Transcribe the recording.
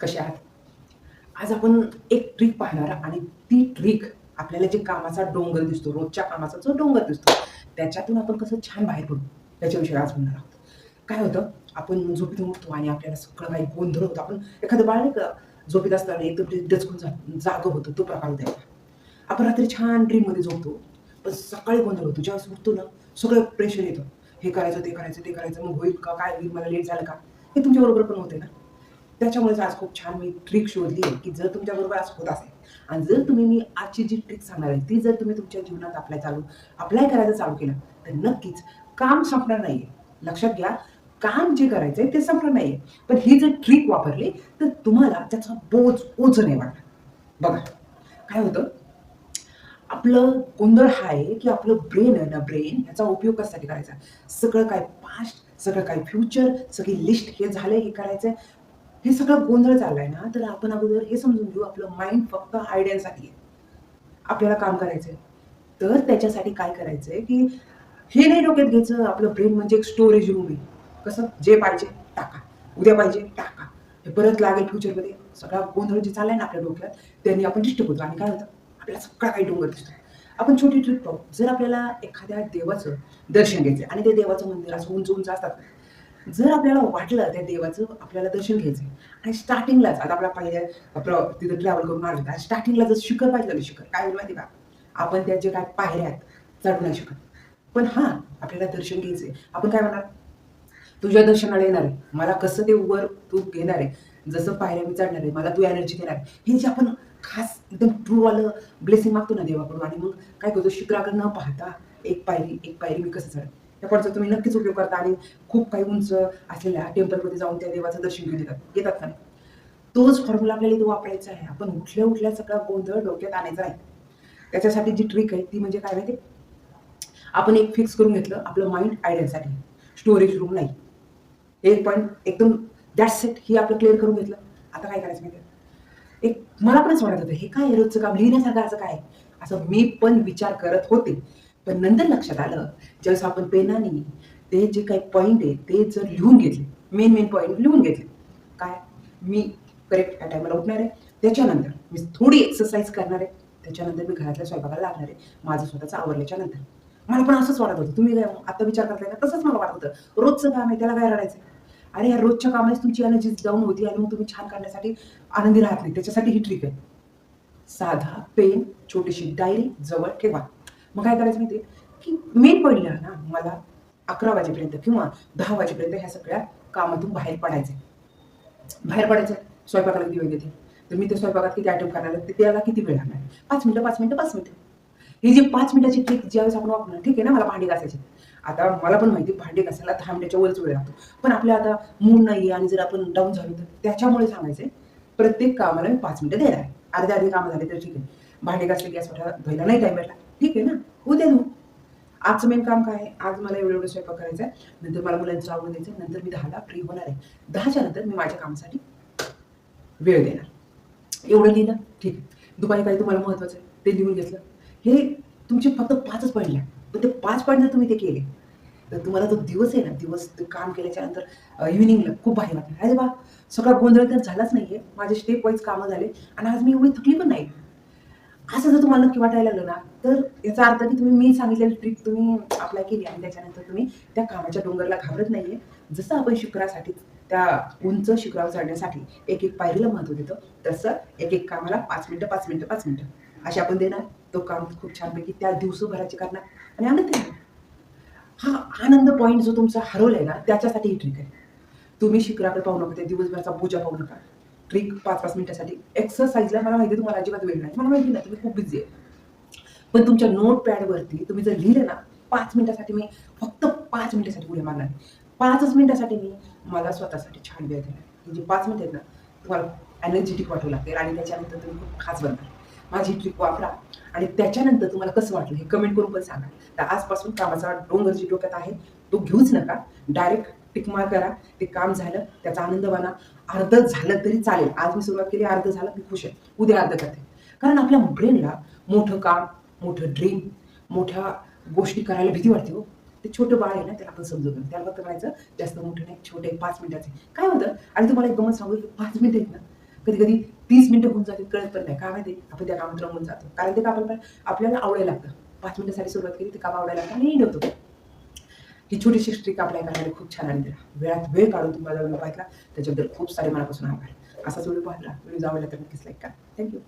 कसे आहात? आज आपण एक ट्रिक पाहणार आणि ती ट्रिक आपल्याला जे कामाचा डोंगर दिसतो रोजच्या कामाचा जो डोंगर दिसतो त्याच्यातून आपण कसं छान बाहेर पडू त्याच्याविषयी आज म्हणणार आहोत. काय होतं? आपण झोपेतून उठतो आणि आपल्याला सगळं काही गोंधळ होतो. आपण एखादं बाळ नाही का झोपेत असताना एकदम डचकून जा जागं होतो तो प्रकार होता आपण रात्री छान ड्रीममध्ये झोपतो पण सकाळी गोंधळ होतो जेव्हा उठतो ना सगळं प्रेशर येतं. हे करायचं ते करायचं ते करायचं मग होईल का काय होईल मला लेट झालं का? हे तुमच्याबरोबर पण होते ना. त्याच्यामुळेच आज खूप छान मी ट्रिक शोधली आहे की जर तुमच्याबरोबर आज होत असेल आणि जर तुम्ही मी आजची जी ट्रिक सांगणार आहे ती जर तुम्ही तुमच्या जीवनात अप्लाय चालू अप्लाय करायचं चालू केलं तर नक्कीच काम संपणार नाहीये. लक्षात घ्या काम जे करायचंय ते संपणार नाहीये. पण ही जर ट्रिक वापरली तर तुम्हाला त्याचा बोज ओझ नाही वाटणार. बघा काय होतं? आपलं गोंधळ हा आहे की आपलं ब्रेन आहे ना ब्रेन ह्याचा उपयोग कशासाठी करायचा? सगळं काय पास्ट सगळं काय फ्युचर सगळी लिस्ट हे झालंय हे करायचंय. हे सगळं गोंधळ चाललाय ना तर आपण अगोदर हे समजून घेऊ आपलं माइंड फक्त आयडियासाठी आहे. आपल्याला काम करायचंय. तर त्याच्यासाठी काय करायचंय की हे नाही डोक्यात घ्यायचं आपलं ब्रेन म्हणजे एक स्टोरेज रूम आहे. कसं? जे पाहिजे टाका. उद्या पाहिजे टाका. हे परत लागेल फ्युचरमध्ये सगळा गोंधळ जे चाललाय ना आपल्या डोक्यात त्यांनी आपण डिस्टर्ब होतो. आणि काय होतं? आपल्याला सगळा काही डोंगर दिसतो आपण छोटी ट्रिप पाहू. जर आपल्याला एखाद्या देवाचं दर्शन घ्यायचं आणि ते देवाचं मंदिर असं उंच उंच असतात जर आपल्याला वाटलं त्या देवाचं आपल्याला दर्शन घ्यायचं आणि स्टार्टिंगलाच आता आपला पहिल्या आपलं तिथं ट्रॅव्हल करून आलं आणि स्टार्टिंगला जर शिखर पाहिजे तर शिखर. काय होईल माहिती का? आपण त्या जे काय पायऱ्या आहेत चढू नाही शकत. पण हा आपल्याला दर्शन घ्यायचंय. आपण काय म्हणणार? तुझ्या दर्शनाला येणार आहे. मला कसं ते वर तू घेणार आहे? जसं पायऱ्या मी चढणार आहे मला तू एनर्जी देणार आहे. हे जे आपण खास एकदम ट्रू वालं ब्लेसिंग मागतो ना देवाकडून आणि मग काय करतो? शिखराकडे न पाहता एक पायरी एक पायरी मी कसं चढ त्या तुम्ही नक्कीच उपयोग करता आणि खूप काही उंच असलेल्या टेम्पलमध्ये जाऊन त्या देवाचं दर्शन घेऊन येतात. येतात का नाही? तोच फॉर्म्युला आपल्याला इथे वापरायचा आहे. आपण उठल्या उठल्या सगळा गोंधळ डोक्यात आणायचा आहे त्याच्यासाठी जी ट्रिक आहे ती म्हणजे काय माहिती आपण एक फिक्स करून घेतलं आपलं माइंड आयडियासाठी स्टोरेज रूम नाही. एक पॉईंट एकदम दॅट सेट ही आपलं क्लिअर करून घेतलं. आता काय करायचं माहिती एक मला पण असं वाटत होतं हे काय रोजचं काम? लिहिण्यासारखं असं काय असं मी पण विचार करत होते. पण नंतर लक्षात आलं ज्यावेळेस आपण पेनाने ते जे काही पॉईंट आहे ते जर लिहून घेतले मेन मेन पॉईंट लिहून घेतले काय? मी करेक्ट त्या टायमाला उठणार आहे. त्याच्यानंतर मी थोडी एक्सरसाइज करणार आहे. त्याच्यानंतर मी घरातल्या स्वयंपाकाला लागणार आहे. माझं स्वतःचं आवडल्याच्या नंतर. मला पण असंच वाटत होतं. तुम्ही काय आता विचार करताय का? तसंच मला वाटत होतं. रोजचं काम आहे त्याला काय रडायचं अरे या रोजच्या कामानेच तुमची एनर्जी जाऊन होती आणि मग तुम्ही छान करण्यासाठी आनंदी राहत नाही. त्याच्यासाठी ही ट्रिक आहे. साधा पेन छोटीशी डायरी जवळ ठेवा. मग काय करायचं माहिती की मेन पॉईंट लिहा ना मला अकरा वाजेपर्यंत किंवा दहा वाजेपर्यंत ह्या सगळ्या कामातून बाहेर पडायचे बाहेर पडायचं स्वयंपाकाला किती वेळ देते तर मी ते स्वयंपाकात किती आयटम करायला ते त्याला किती वेळ लागणार पाच मिनिटं पाच मिनिटं पाच मिनिटं. ही जी पाच मिनिटाची ट्रिक ज्यावेळेस आपण वापरणार ठीक आहे ना? मला भांडी घासायची. आता मला पण माहिती भांडी घासायला दहा मिनिटाच्या वरच वेळ लागतो. पण आपल्या आता मूड नाही आणि जर आपण डाऊन झालो तर त्याच्यामुळे सांगायचे प्रत्येक कामाला मी पाच मिनिटं देणार आहे. अर्धे अर्धे कामं झाले तर ठीक आहे. भांडी घासले गॅस मोठा धुवायला नाही टाईम भेटला. ठीक आहे ना? उद्या धू आजचं मेन काम काय आहे? आज मला एवढं एवढं स्वयंपाक करायचा आहे. नंतर मला मुलांचं आवडून द्यायचं नंतर मी दहाला फ्री होणार आहे. दहाच्या नंतर मी माझ्या कामासाठी वेळ देणार. एवढं लिहिलं? ठीक आहे. दुपारी काही तुम्हाला महत्वाचं आहे. ते लिहून घेतलं. हे तुमचे फक्त पाचच पॉईंट पण ते पाच पॉईंट जर तुम्ही ते केले. तर तुम्हाला तो दिवस आहे ना दिवस ते काम केल्याच्यानंतर इव्हिनिंगला खूप भारी वाटलं. अरे बा सगळा गोंधळ तर झालाच नाहीये. माझे स्टेप वाईज कामं झाले. आणि आज मी एवढी थकली पण नाही. असं जर तुम्हाला नक्की वाटायला लागलं ना तर याचा अर्थ की तुम्ही मी सांगितलेली ट्रिक तुम्ही अप्लाय केली आणि त्याच्यानंतर तुम्ही त्या कामाच्या डोंगरला घाबरत नाहीये. जसं आपण शिखरासाठी त्या उंच शिखरावर चढण्यासाठी एक एक पायरीला महत्त्व देतो तसं एक एक कामाला पाच मिनिटं पाच मिनिटं पाच मिनिटं. असे आपण देणार. तो काम खूप छानपैकी त्या दिवसभराची करणार. आणि आनंद देणार हा आनंद पॉईंट जो तुमचा हरवलाय ना त्याच्यासाठी ही ट्रिक आहे. तुम्ही शिखराकडे पाहू नका त्या दिवसभराचा पूजा पाहू नका. ट्रिक पाच पाच मिनिटासाठी. एक्सरसाइजला मला माहिती आहे तुम्हाला अजिबात वेळ नाही. मला माहिती नाही तुम्ही खूप बिझी आहे. पण तुमच्या नोट पॅडवरती तुम्ही जर लिहिलं ना पाच मिनिटासाठी मी फक्त पाच मिनिटासाठी उड्या मारणार पाचच मिनिटासाठी मी मला स्वतःसाठी छान वेळ देणार ही पाच मिनिट आहेत ना तुम्हाला एनर्जेटिक वाटू लागेल आणि त्याच्यानंतर तुम्ही खूप खास बनणार माझी ट्रिक वापरा. आणि त्याच्यानंतर तुम्हाला कसं वाटलं हे कमेंट करून पण सांगा. तर आजपासून कामाचा डोंगर जी डोक्यात आहे. तो घेऊच नका. डायरेक्ट टिकमार करा. ते काम झालं त्याचा आनंद बना अर्ध झालं तरी चालेल. आज मी सुरुवात केली अर्ध झालं मी खुश आहे. उद्या अर्ध करते. कारण आपल्या ब्रेनला मोठं काम मोठं ड्रीम मोठ्या गोष्टी करायला भीती वाटते हो. ते छोटं बाळ आहे ना त्याला आपण समजवतो त्याला फक्त म्हणायचं जास्त मोठं नाही छोटे पाच मिनिटाचे काय होतं? आणि तुम्हाला एक गमत सांगू की पाच मिनिटं आहेत ना. कधी कधी तीस मिनिटं होऊन जाते कळत पण नाही. काय माहिती? आपण त्या कामात रमून जातो. कारण ते काम आपल्याला आवडायला लागतं. पाच मिनिटासाठी सुरुवात केली ते काम आवडायला लागतं आणि होतो. ही छोटीशी स्ट्रिक आपल्या करायला खूप छान आणली. वेळात वेळ काढून तुम्हाला व्हिडिओ पाहिला त्याच्याबद्दल खूप सारे मनापासून आभार. असाच व्हिडिओ पाहिला व्हिडिओ आवडला तर नक्कीच लाईक करा. थँक्यू